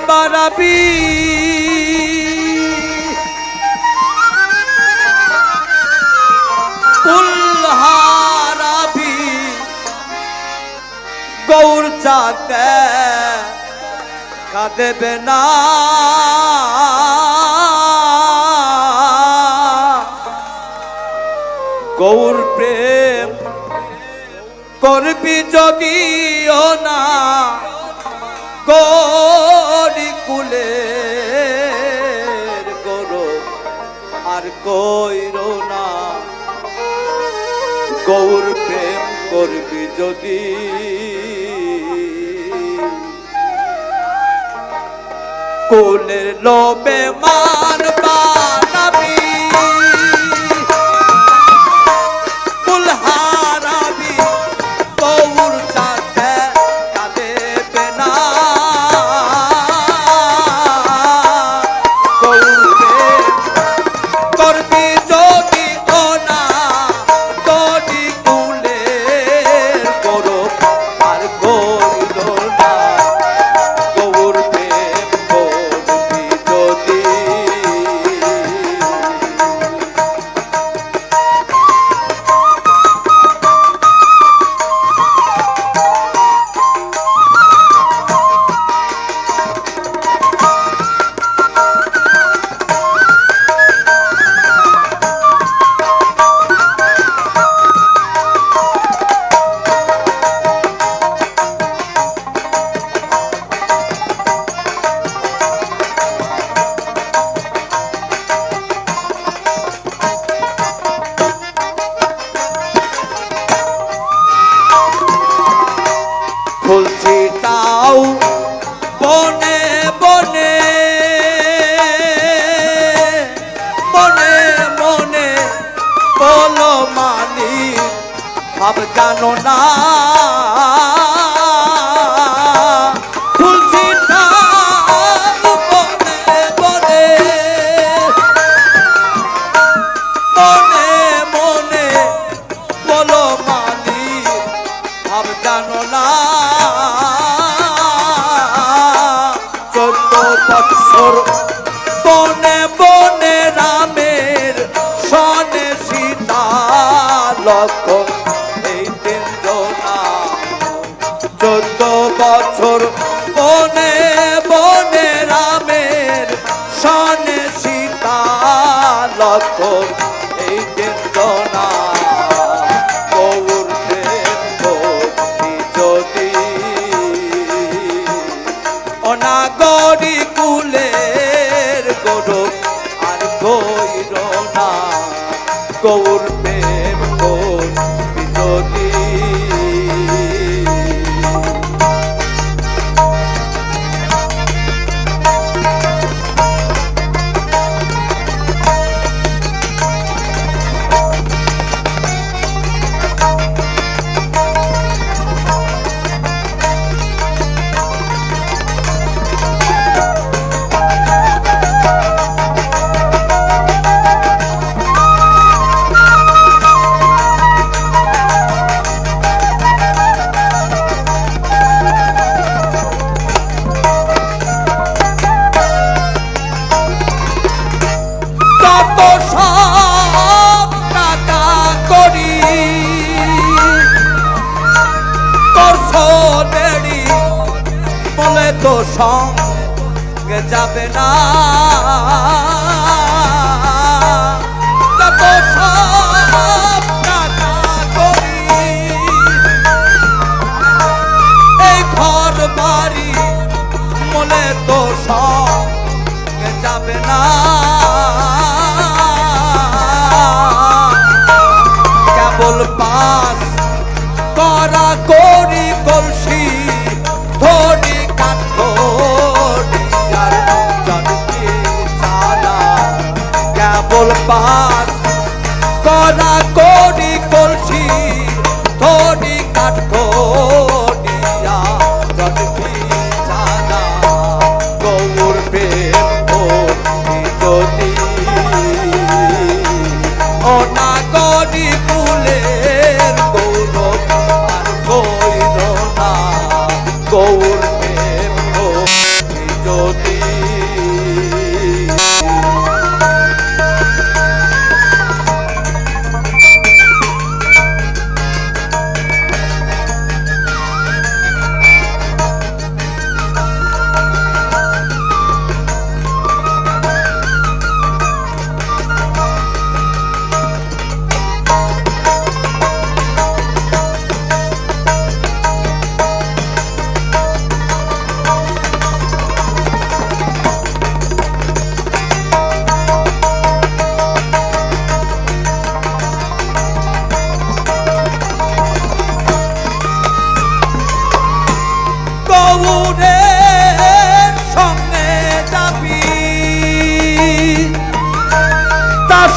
বাড়াবি। কুল হারাবি। গৌর চাকে কাঁদেবে না। গৌর প্রেম করবি যদিও না। কইর না। গৌর প্রেম করবি যদি। কুলের লোবে মান বানাবি। কুল হারাবি গৌর বলো মানি ভাব জানো না। লক্ষণ এই তিনজনা চোদ্দ বছর বনে বনে রামের সনে সীতা লক্ষণ এই তিনজনা কুলের গৌরব আর গৌর না। গৌর তো সঙ্গে যাবে না কত সব টাকা করি এই ঘর বাড়ি মনে তো সঙ্গে যাবে না পাস। করা করি কলসি ধরি যদি। অনাগরি কুলের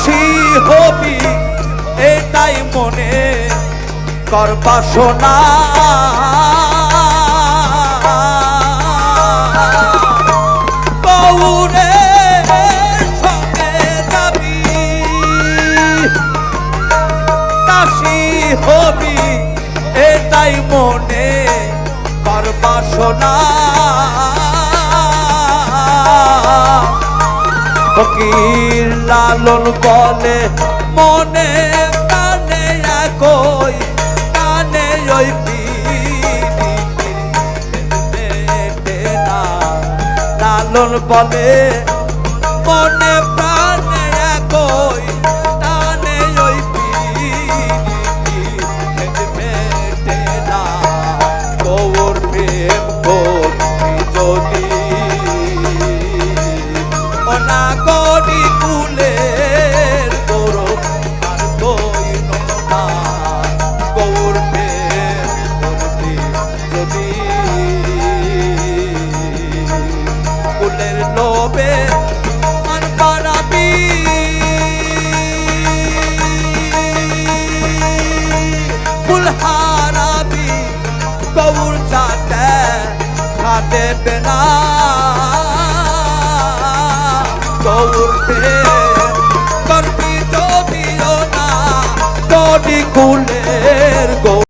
দাসী হবি এটাই মনে কর বাসনা। ফকির লালন বলে মনে কানে একই কানে ওই লালন বলে মনে প্রাণে একই, টানে ওই মেটে না গৌর গৌর চাতে খাতে পেনা। গৌর পে করবি যদিও না গদি কুলের গৌ